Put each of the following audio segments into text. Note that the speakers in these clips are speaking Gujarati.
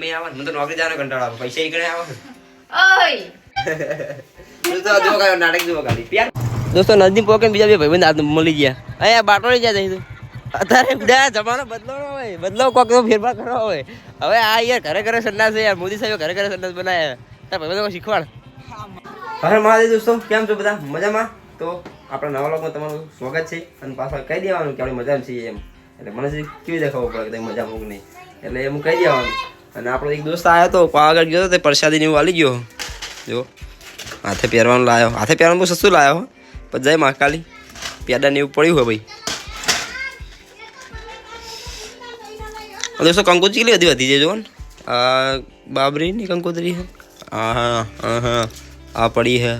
મેં આવે મને તો નોકરી જવાનો કંટાળો આવે. પૈસા ઈ આવે. ઓય! તું તો જો કયો નાટક જુઓ ખાલી પ્યાર. દોસ્તો નજદીક પોકે બીજા બે ભાઈબંધ હાથ મળી ગયા. અહીંયા બાટો લઈ જાય તું. અત્યારે બધા જમાનો બદલાવો હોય. બદલાવ કોક તો ફેરફાર કરો હોય. હવે આ યાર ઘરે ઘરે સંડાસ છે. યાર મોદી સાહેબ ઘરે ઘરે સંડાસ બનાવ્યા. તાર ભાઈબંધો શીખવાડ. હરે મહાદેવ દોસ્તો કેમ છો બધા? મજામાં? તો આપણા નવા લોકમાં તમારું સ્વાગત છે. અને પાછા કહી દેવાનું કે આપણે મજામાં છીએ એમ. એટલે મને કેવી રીતે ખબર પડે કે મજા મજામાં કે નહીં? એટલે એમ કહી દેવાનું. અને આપણો એક દોસ્ત આવ્યો હતો પાવાગઢ ગયો હતો તે પ્રસાદી ને એવું વાલી ગયો. જો હાથે પહેરવાનું લાવ્યો હાથે પહેરવાનું બહુ સસ્તું લાવ્યો. પણ જય મહાકાલી. પેડા ને એવું પડ્યું હોય ભાઈ. દોસ્તો કંકોત્રી કેટલી બધી વધી છે જો ને? આ બાબરીની કંકોત્રી હે હા હા હા, આ પડી હે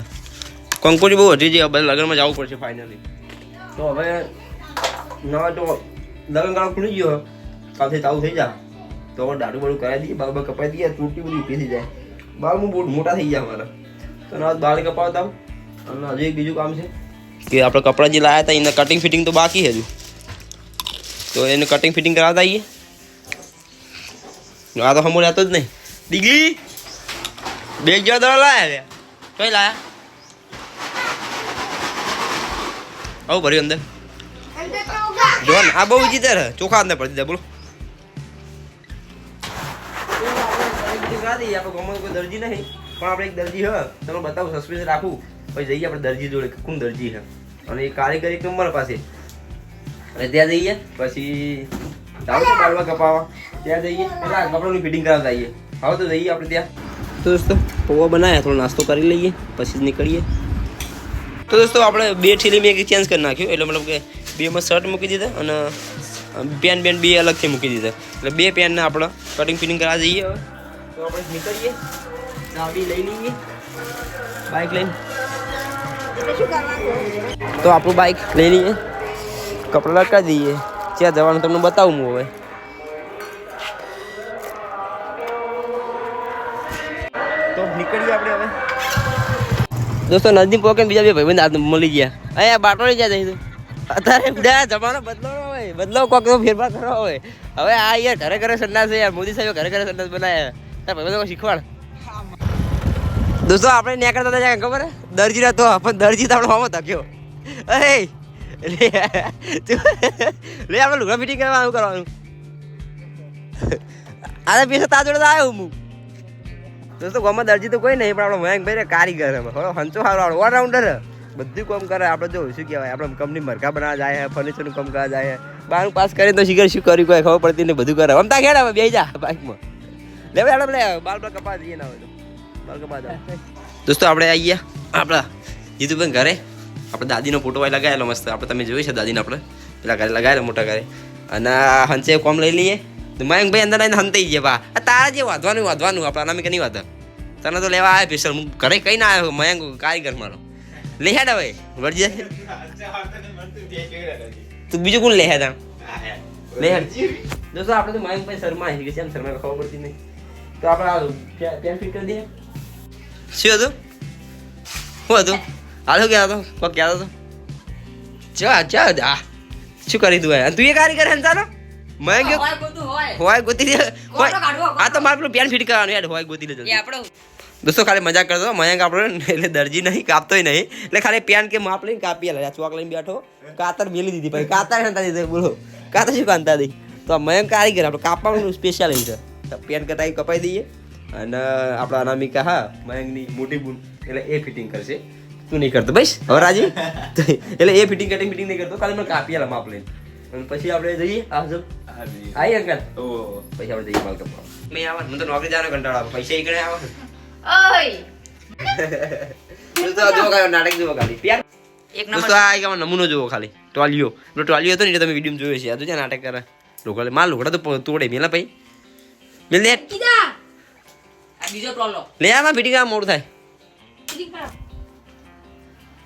કંકોત્રી બહુ વધી છે હવે લગ્નમાં જવું પડશે ફાઇનલી તો હવે ના તો લગ્ન ગાળો ખુલી ગયો, કાલથી ચાલુ થઈ જા. તો હવે દારૂ બાડું કરાવી દઈએ બાળ કપાઈ દઈએ તૂટી બધી ઊભી થઈ જાય. બાળ હું બહુ મોટા થઈ ગયા મારા તો નવા બાળ કપાવતા અને હજુ એક બીજું કામ છે. કે આપણે કપડાં જે લાવ્યા હતા એને કટિંગ ફિટિંગ તો બાકી હજુ. તો એને કટિંગ ફિટિંગ કરાવતા આવીએ. આ તો સમોર રહેતો જ નહીં. ડીગલી બે જ્યાં દવા લાયા કઈ લાયા. આવું ભર્યું અંદર. જો ને આ બહુ જીતે ચોખા અંદર પડી દીધા બોલો. આપણે ગામમાં કોઈ દરજી નહીં. પણ આપણે એક દરજી હ, તમે બતાવું સસ્પેન્સ રાખું. પછી જઈએ આપણે દરજી જોડે કોણ દરજી હે અને એ કારીગર એક નંબર પાસે. ત્યાં જઈએ, પછી જાવ તો બાળવા કપાવા. ત્યાં જઈએ, એટલે કપડાની ફિટિંગ કરાવતા આવીએ. આવો તો જઈએ આપણે ત્યાં. તો દોસ્તો, પૌવા બનાવ્યા થોડો નાસ્તો કરી લઈએ, પછી જ નીકળીએ. તો દોસ્તો, આપણે બે થેલી મેં ચેન્જ કરી નાખ્યું. એટલે મતલબ કે બેમાં શર્ટ મૂકી દીધા અને પેન પેન બે અલગથી મૂકી દીધા. એટલે બે પેનને આપણે કટિંગ ફિટિંગ કરાવી જઈએ હવે. તો આપણે નીકળીએ. ચાવી લઈ લઈએ. બાઇક લઈને. તો આપણું બાઇક લઈ લઈએ. કપડાં લટકાવી દઈએ. ત્યાં જવાનું તમને બતાવું હું હવે. તો નીકળીએ આપણે હવે. દોસ્તો નજીક પોકે બીજા બે ભાઈબંધ હાથ મળી ગયા. અહીંયા બાટો લઈ જાય તો અત્યારે બધા જમાનો બદલાવો હોય બદલાવ કોક ફેરફાર કરવા હોય હવે આ યાર ઘરે ઘરે સંડાસ યાર. મોદી સાહેબ ઘરે ઘરે સંડાસ બનાવ્યા. તાર ભાઈબંધો શીખવાડ. દોસ્તો, આપણે ન્યા કરતા હતા ખબર? દરજી હતો પણ દરજી તો આપણે મામો થક્યો એ લે, તું- આપણે લુગડા ફિટિંગ કરવાનું કરવાનું. આ પૈસા તા જોડે તો આવ્યો હું. દોસ્તો, ગામમાં દરજી તો કોઈ નહીં, પણ આપણો મયંક ભાઈ કારીગર હવે હંચો સારો ઓલરાઉન્ડર બધું કામ કરે, આપણે જો, શું કહેવાય, આપણે કંપની મરઘા બનાવવા જાય ફર્નિચરનું કામ કરવા જાય બારનું પાસ કરીને તો શીખર શું કર્યું, કોઈ ખબર પડતી ને બધું કરે. અમતા ખેડા હવે બે જા બાઇકમાં લે ભાઈ લે બાલ બાલ કપા જઈએ ના હોય તો. બાલ કપા જાઓ. દોસ્તો આપણે આવી ગયા આપણા જીતુભાઈ ઘરે. આપણે દાદીનો ફોટો વાય લગાવેલો મસ્ત. આપણે તમે જોયું છે દાદીને આપણે? પેલા ઘરે લગાવેલો મોટા ઘરે. અને હંસે કોમ લઈ લઈએ. તો મયંકભાઈ અંદર આવીને હંતાઈ ગયા બા. આ તારા જે વાંધવાનું વાંધવાનું આપણા અનામિક નહીં વાંધા? તને તો લેવા આવ્યા પેશલ હું ઘરે કઈ ના આવ્યો મયંક કારીગર મારો. લઈ હેડ હવે. વળજી. તું બીજું કોણ લઈ હેડ આમ? લે હેડ. દોસ્તો આપણે તો મયંકભાઈ શર્મા છે. કે છે શર્મા? ખબર પડતી નહીં. તો આપણે પેન ફિટ કરી દઈએ. શું હતું? શું હતું? હાલો ગયા હતો. કોક કહેતો હતો. ચા ચા આ શું કરી તું તું એ કારી કરે ચાલો. મેં હોય બધું હોય. હોય ગોતી દે. હોય આ તો મારે પેલું પેન ફિટ કરવાનું યાર હોય ગોતી લેજો દોસ્તો ખાલી મજાક કરતો મયંક આપણો એટલે દરજી નહીં કાપતોય નહીં. એટલે ખાલી પેન કે માપ લઈને કાપી આલે. ચોક લઈને બેઠો. કાતર મેલી દીધી પછી કાતર હંતા દીધી બોલો. કાતર શું કાંતા દી તો મયંક કારીગર આપણે કાપવાનું સ્પેશિયલ છે. પેન કટાઈ કપાઈ દઈએ. અને આપણા અનામિકા હા મયંકની મોટી બૂન એટલે એ ફિટિંગ કરશે. તું નહીં કરતો બસ. હવે રાજી? એટલે એ ફિટિંગ કટિંગ ફિટિંગ નહીં કરતો. ખાલી મને કાપી આલા માપ લઈને. અને પછી આપણે જઈએ? આ જબ આઈ અંકલ. પછી આપણે જઈએ માલ કપવા. મેં આવા મને તો નોકરી જવાનો કંટાળો આવે. પૈસા ઈકડે આવે. ઓય. જુઓ નાટક જુઓ ખાલી. પ્યાર. એક નંબર. આ એક નમૂનો જુઓ ખાલી. ટોલિયો. પેલો ટોલિયો હતો ને તમે વીડિયો જોયો છે આ તો જ્યાં નાટક કરે. લોકો માલ લોકોડા તો તોડે મેલા ભાઈ. મેલ લે. કીધા આ બીજો ટોલો લે. આમાં ફિટિંગ આ મોડ થાય.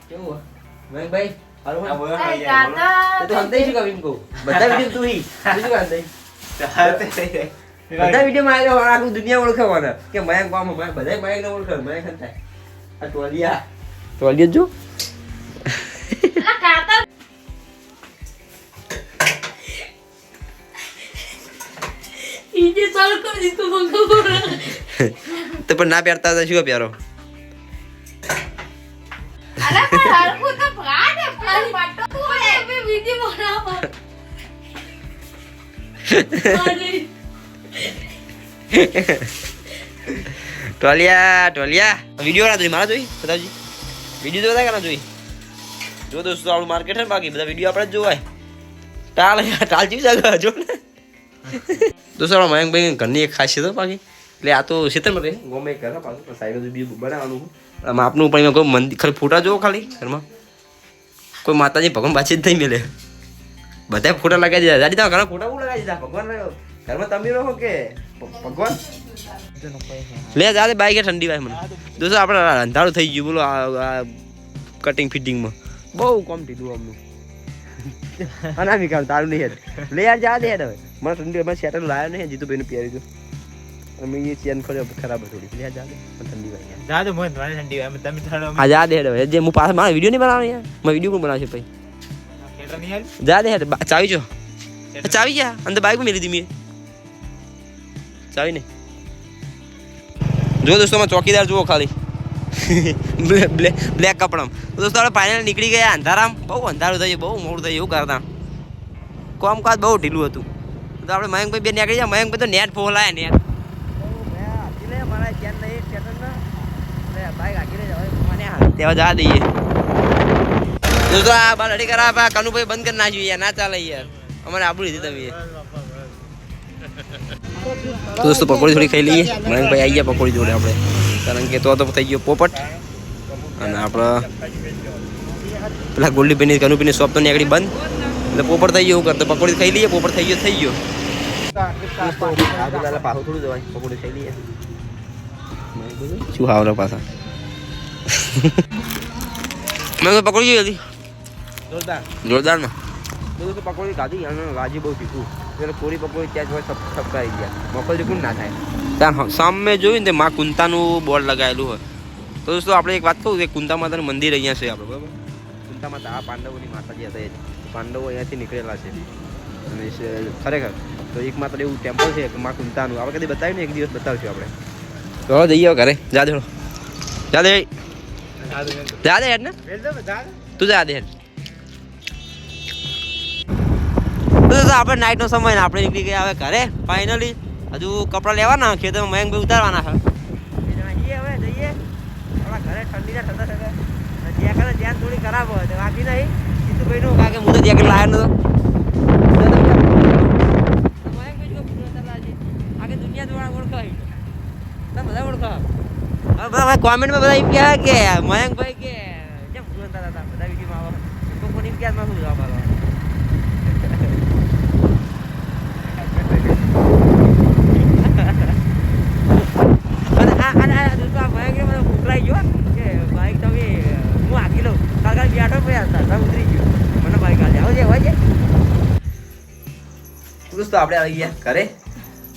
કેવું મેં ભાઈ હારું હોય? તો હંતાઈ શું કામ કહું? બધા વીડિયો તું હી. તું શું હંતાઈ બધા વીડિયો માં આવ્યો આખું દુનિયા ઓળખાવાના. કે મયંક પામ મયંક બધા મયંક ને ઓળખે મયંક હંતાઈ આ ટોલિયા. ટોલિયો જો. તો પણ ના પહેરતા હતા શું પહેરો ટોલિયા ટોલિયા વીડિયો ના જોઈ મારા જોઈ બતાવજી વીડિયો તો બધા કાના જોઈ જો દોસ્તો આપણું માર્કેટ છે ને બાકી બધા વીડિયો આપણે જ જોવાય ટાલ ટાલ જીવ જાગા જો ને દોસ્તો આપણા મયંકભાઈ ઘરની એક ખાસિયત બાકી. એટલે આ તો ક્ષેત્રમાં રહે. ગમે ઘર પાછું સાઈડ બીજું બનાવવાનું આમ આપનું પણ કોઈ મંદિર, ખાલી ફોટા જોવો ખાલી ઘરમાં. કોઈ માતાજી ભગવાન પાછી જ નહીં મેલે. બધા ફોટા લગાવી દીધા. દાદી ઘણા ફોટા બહુ લગાવી દીધા? ભગવાન ઘરમાં તમે રહો કે ભગવાન? લે જાતે બાઈક ઠંડી વાય મને. દોસ્તો, આપણે અંધારું થઈ ગયું, બોલો, આ કટિંગ ફિટિંગમાં બહુ કોમ દીધું અમનું અના મી કામ તારું નહીં લે, યાર, જા દે હવે. મને ઠંડી મેં શેટર લાવ્યો નહીં જીતુ ભાઈને પહેરી દઉં. અમે એ ચેન ખોલ્યો ખરાબ થોડી. લે આ દે પણ ઠંડી વાય જાદે મને થોડી ઠંડી હોય. તમે થોડો આ જાદે હેડો. જે હું પાછા મારા વીડિયો નહીં બનાવ્યા યાર? મેં વીડિયો પણ બનાવશે ભાઈ? થિયેટર નહીં હાલ? જા દે હેડ. ચાવી જો. ચાવી ગયા અંદર બાઈક મેલી દીધી મેં. ચાવી નહીં. જો દોસ્તો માં ચોકીદાર જુઓ ખાલી. બ્લેક બ્લેક કપડામાં. દોસ્તો આપણે ફાઇનલ નીકળી ગયા અંધારામ. બહુ અંધારું થયું બહુ મોડું થયું એવું કરતા. કામકાજ બહુ ઢીલું હતું. તો આપણે મયંકભાઈ બે નીકળી જાય મયંકભાઈ તો નેટ ફોલાય નેટ. તેવા જવા દઈએ. તો આ બાર અડી કરા કનુભાઈ બંધ કરી નાખ્યું યાર. ના ચાલે યાર. અમારે આબુ લીધી તમે દોસ્તો, પકોડી થોડી ખાઈ લઈએ. મયંકભાઈ આવી ગયા પકોડી જોડે આપણે. કારણ કે તો તો થઈ ગયો પોપટ. અને આપણે પેલા ગોલ્ડીભાઈની કનુભાઈની શોપ તો નીકળી બંધ. એટલે પોપટ થઈ ગયો એવું કરતો પકોડી ખાઈ લઈએ પોપડ થઈ ગયો થઈ ગયો. પાછું થોડું જવાય પકોડી ખાઈ લઈએ. શું હાવરા પાછા? મેં તો પકોડી જોઈ હતી જોરદાર. જોરદારમાં. બધું તો પકોડી ખાધી અને રાજી બહુ શીખું એટલે પૂરી પકોડી ત્યાં જોઈ સબ સબકાઈ ગયા મફત કોણ ના થાય ત્યાં સામે જોયું ને માં કુંતાનું બોર્ડ લગાવેલું હોય. તો દોસ્તો આપણે એક વાત કહું કે કુંતા માતાનું મંદિર અહીંયા છે આપણે બરાબર? કુંતા માતા આ પાંડવોની માતાજી હતા એ જ. પાંડવો અહીંયાથી નીકળેલા છે. અને ખરેખર તો એક માત્ર એવું ટેમ્પલ છે મા કુંતાનું. આપણે કદી બતાવ્યું ને એક દિવસ બતાવશું આપણે. તો જઈએ ઘરે. જા દે જા દે. જા દે હેડ ને તું જા દે હેડ. આપણે નાઇટનો સમય ને આપણે નીકળી ગયા હવે ઘરે ફાઇનલી હજુ કપડાં લેવાના ખેતરમાં મયંકભાઈ ઉતારવાના છે. જઈએ હવે જઈએ. આપણા ઘરે ઠંડીના ઠંડા ઠંડા કરે ધ્યાન થોડી ખરાબ હોય તો વાંચી નહીં. જીતુભાઈનું કારણ કે હું તો. જેકેટ લાવ્યો નતો કોમેન્ટમાં બધા એમ કહે કે મયંકભાઈ કે કેમ ભૂલતા હતા બધા વિડીયોમાં આવે તો કોની ઇમ્તિયાઝમાં શું જવાબ આલો અને આ અને આ દોસ્તો આ મયંકે મને ઉતરાઈ ગયો કે બાઈક તમે હું હાકી લઉં કાલ કાલ બેઠો પડ્યા હતા તમે ઉતરી ગયો મને બાઈક હાલે આવજે આવજે દોસ્તો આપણે આવી ગયા ઘરે.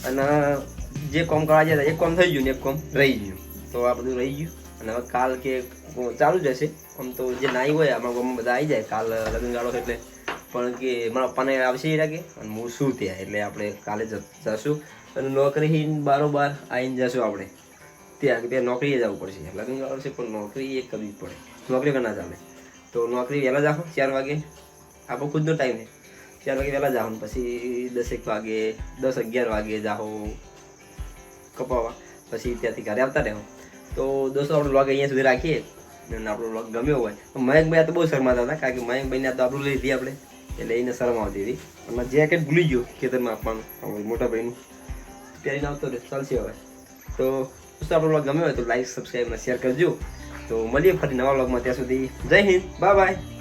અને જે કોમ કરવા જતા એક કોમ થઈ ગયું ને એક કોમ રહી ગયું. તો આ બધું રહી ગયું. અને હવે કાલ કે ચાલુ જ હશે. આમ તો જે નાઈ હોય અમારા ગામમાં બધા આવી જાય. કાલ લગ્ન ગાળો છે એટલે. પણ કે મારા પપ્પાને આવશે એ લાગે અને હું શું ત્યાં? એટલે આપણે કાલે જશું. અને નોકરી બારોબાર આવીને જશું આપણે. ત્યાં ત્યાં નોકરીએ જવું પડશે. લગ્ન ગાળો છે, પણ નોકરી એ કરવી પડે. નોકરી કર ના ચાલે. તો નોકરી વહેલા જાઓ, ચાર વાગે. આપણો ખુદનો ટાઈમ છે. ચાર વાગે વહેલા જાઓ પછી દસેક વાગે, દસ અગિયાર વાગે જાઓ કપાવા. પછી ત્યાંથી ઘરે આવતા રહેવું તો દોસ્તો, આપણો બ્લોગ અહીંયા સુધી રાખીએ. અને આપણો બ્લોગ ગમ્યો હોય મયંકભાઈ તો બહુ શરમાતા હતા, કારણ કે મયંકભાઈને તો આપણું હતી આપણે. એટલે એને શરમ આવતી હતી. અને જેકેટ ભૂલી ગયો ખેતરમાં આપવાનું મોટા ભાઈનું. પહેરીને આવતો રહે ચાલશે હવે. તો દોસ્તો, આપણો બ્લોગ ગમ્યો હોય તો લાઈક સબસ્ક્રાઈબ અને શેર કરજો. તો મળીએ ફરી નવા વ્લોગમાં ત્યાં સુધી. જય હિન્દ. Bye bye